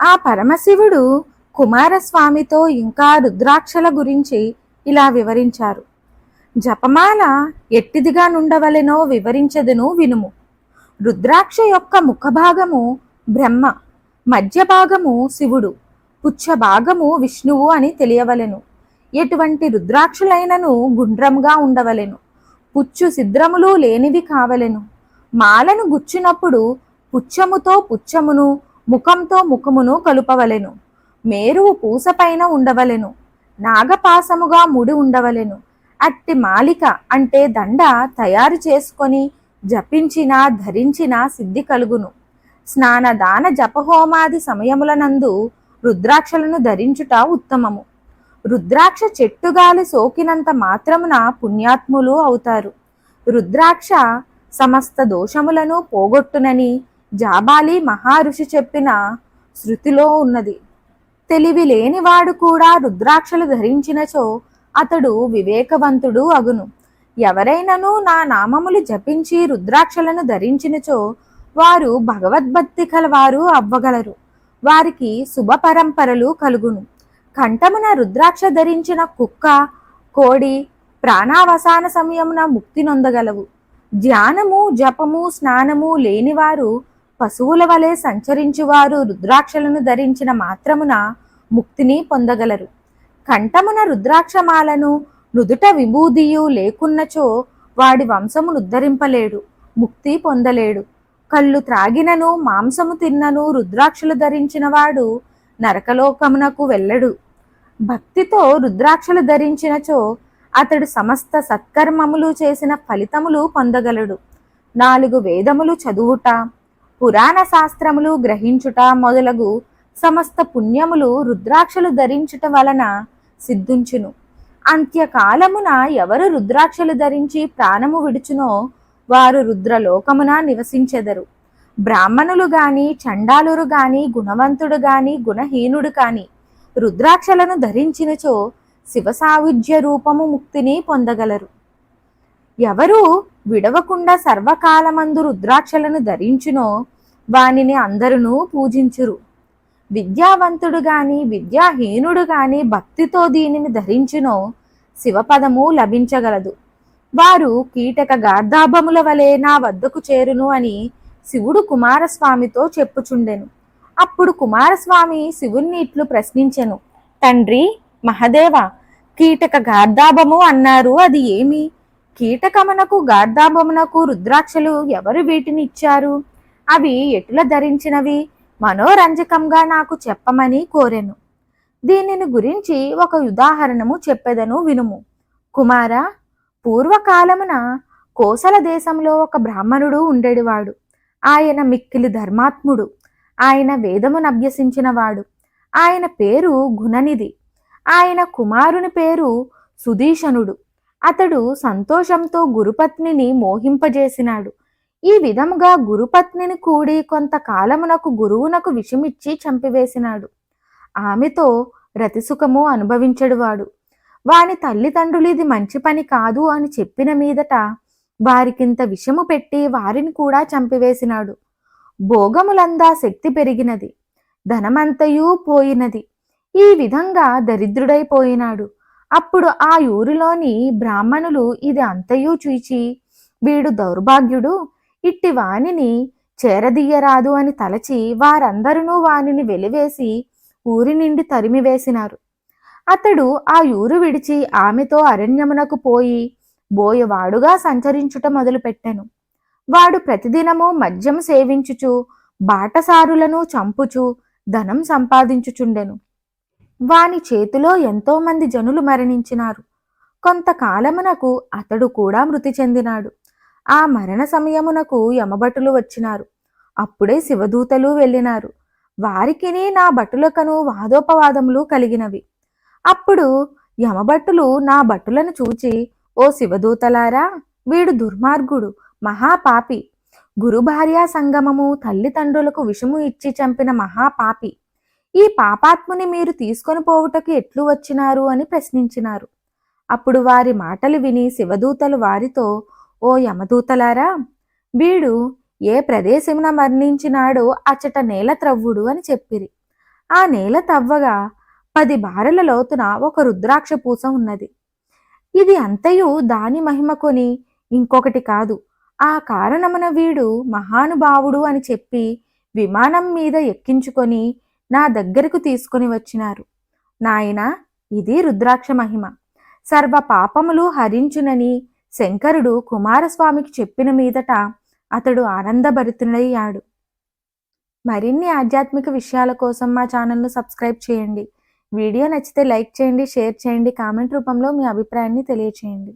ఆ పరమశివుడు కుమారస్వామితో ఇంకా రుద్రాక్షల గురించి ఇలా వివరించారు. జపమాల ఎట్టిదిగా నుండవలెనో వివరించదును వినుము. రుద్రాక్ష యొక్క ముఖభాగము బ్రహ్మ మధ్య భాగము శివుడు పుచ్చ భాగము విష్ణువు అని తెలియవలెను. ఎటువంటి రుద్రాక్షులైనను గుండ్రంగా ఉండవలెను. పుచ్చు సిద్రములు లేనివి కావలెను. మాలను గుచ్చినప్పుడు పుచ్చముతో పుచ్చమును ముఖంతో ముఖమును కలుపవలెను. మేరువు పూసపైన ఉండవలెను. నాగపాసముగా ముడి ఉండవలెను. అట్టి మాలిక అంటే దండ తయారు చేసుకొని జపించిన ధరించిన సిద్ధి కలుగును. స్నానదాన జపహోమాది సమయములనందు రుద్రాక్షలను ధరించుట ఉత్తమము. రుద్రాక్ష చెట్టుగాలి సోకినంత మాత్రమున పుణ్యాత్ములు అవుతారు. రుద్రాక్ష సమస్త దోషములను పోగొట్టునని జాబాలి మహారుషి చెప్పిన శృతిలో ఉన్నది. తెలివి లేనివాడు కూడా రుద్రాక్షలు ధరించినచో అతడు వివేకవంతుడు అగును. ఎవరైనను నా నామములు జపించి రుద్రాక్షలను ధరించినచో వారు భగవద్భక్తి కలవారు అవ్వగలరు. వారికి శుభ పరంపరలు కలుగును. కంఠమున రుద్రాక్ష ధరించిన కుక్క కోడి ప్రాణావసాన సమయమున ముక్తి నొందగలవు. ధ్యానము జపము స్నానము లేనివారు పశువుల వలె సంచరించువారు రుద్రాక్షలను ధరించిన మాత్రమున ముక్తిని పొందగలరు. కంఠమున రుద్రాక్షమాలను నుదుట విభూదియు లేకున్నచో వాడి వంశమును ఉద్ధరింపలేడు ముక్తి పొందలేడు. కళ్ళు త్రాగినను మాంసము తిన్నను రుద్రాక్షలు ధరించిన వాడు నరకలోకమునకు వెళ్ళడు. భక్తితో రుద్రాక్షలు ధరించినచో అతడు సమస్త సత్కర్మములు చేసిన ఫలితములు పొందగలడు. నాలుగు వేదములు చదువుట పురాణ శాస్త్రములు గ్రహించుట మొదలగు సమస్త పుణ్యములు రుద్రాక్షలు ధరించుట వలన సిద్ధించును. అంత్యకాలమున ఎవరు రుద్రాక్షలు ధరించి ప్రాణము విడుచునో వారు రుద్రలోకమున నివసించెదరు. బ్రాహ్మణులు గాని చండాలురు గాని గుణవంతుడు గాని గుణహీనుడు కాని రుద్రాక్షలను ధరించినచో శివసాయుజ్య రూపము ముక్తిని పొందగలరు. ఎవరు విడవకుండా సర్వకాలమందు రుద్రాక్షలను ధరించునో వానిని అందరును పూజించురు. విద్యావంతుడు గాని విద్యాహీనుడు గాని భక్తితో దీనిని ధరించునో శివపదము లభించగలదు. వారు కీటక గార్ధాభముల వలె నా వద్దకు చేరును అని శివుడు కుమారస్వామితో చెప్పుచుండెను. అప్పుడు కుమారస్వామి శివుణ్ణి ఇట్లు ప్రశ్నించెను. తండ్రి మహదేవ కీటక గార్ధాభము అన్నారు అది ఏమి? కీటకమునకు గార్ధాభమునకు రుద్రాక్షలు ఎవరు వీటిని ఇచ్చారు? అవి ఎటుల ధరించినవి? మనోరంజకంగా నాకు చెప్పమని కోరెను. దీనిని గురించి ఒక ఉదాహరణము చెప్పెదను వినుము. కుమార పూర్వకాలమున కోసల దేశంలో ఒక బ్రాహ్మణుడు ఉండేవాడు. ఆయన మిక్కిలి ధర్మాత్ముడు. ఆయన వేదమును అభ్యసించినవాడు. ఆయన పేరు గుణనిధి. ఆయన కుమారుని పేరు సుదీషణుడు అతడు సంతోషంతో గురుపత్నిని మోహింపజేసినాడు. ఈ విధముగా గురుపత్నిని కూడి కొంతకాలమునకు గురువునకు విషమిచ్చి చంపివేసినాడు. ఆమెతో రతిసుఖము అనుభవించడువాడు. వాని తల్లిదండ్రులు ఇది మంచి పని కాదు అని చెప్పిన మీదట వారికింత విషము పెట్టి వారిని కూడా చంపివేసినాడు. భోగములందా శక్తి పెరిగినది. ధనమంతయు పోయినది. ఈ విధంగా దరిద్రుడైపోయినాడు. అప్పుడు ఆ ఊరిలోని బ్రాహ్మణులు ఇది అంతయు చూచి వీడు దౌర్భాగ్యుడు ఇట్టి వానిని చేరదీయరాదు అని తలచి వారందరూ వానిని వెలివేసి ఊరి నిండి తరిమివేసినారు అతడు ఆ ఊరు విడిచి ఆమెతో అరణ్యమునకు పోయి బోయవాడుగా సంచరించుట మొదలుపెట్టెను. వాడు ప్రతిదినము మద్యం సేవించుచు బాటసారులను చంపుచు ధనం సంపాదించుచుండెను. వాని చేతిలో ఎంతో మంది జనులు మరణించినారు. కొంతకాలమునకు అతడు కూడా మృతి చెందినాడు. ఆ మరణ సమయమునకు యమభటులు వచ్చినారు. అప్పుడే శివదూతలు వెళ్ళినారు. వారికిని నా భటులకను వాదోపవాదములు కలిగినవి. అప్పుడు యమభట్టులు నా భటులను చూచి ఓ శివదూతలారా వీడు దుర్మార్గుడు మహాపాపి. గురుభార్యా సంగమము తల్లిదండ్రులకు విషము ఇచ్చి చంపిన మహాపాపి. ఈ పాపాత్ముని మీరు తీసుకొని పోవుటకు ఎట్లు వచ్చినారు అని ప్రశ్నించినారు. అప్పుడు వారి మాటలు విని శివదూతలు వారితో ఓ యమదూతలారా వీడు ఏ ప్రదేశమున మరణించినాడో అచ్చట నేల త్రవ్వుడు అని చెప్పిరి. ఆ నేల తవ్వగా పది బారెల లోతున ఒక రుద్రాక్ష పూస ఉన్నది. ఇది అంతయు దాని మహిమ కొని ఇంకొకటి కాదు. ఆ కారణమున వీడు మహానుభావుడు అని చెప్పి విమానం మీద ఎక్కించుకొని నా దగ్గరకు తీసుకొని వచ్చినారు. నాయన ఇది రుద్రాక్ష మహిమ. సర్వ పాపములు హరించునని శంకరుడు కుమారస్వామికి చెప్పిన మీదట అతడు ఆనందభరితుడయ్యాడు. మరిన్ని ఆధ్యాత్మిక విషయాల కోసం మా ఛానల్ను సబ్స్క్రైబ్ చేయండి. వీడియో నచ్చితే లైక్ చేయండి షేర్ చేయండి కామెంట్ రూపంలో మీ అభిప్రాయాన్ని తెలియచేయండి.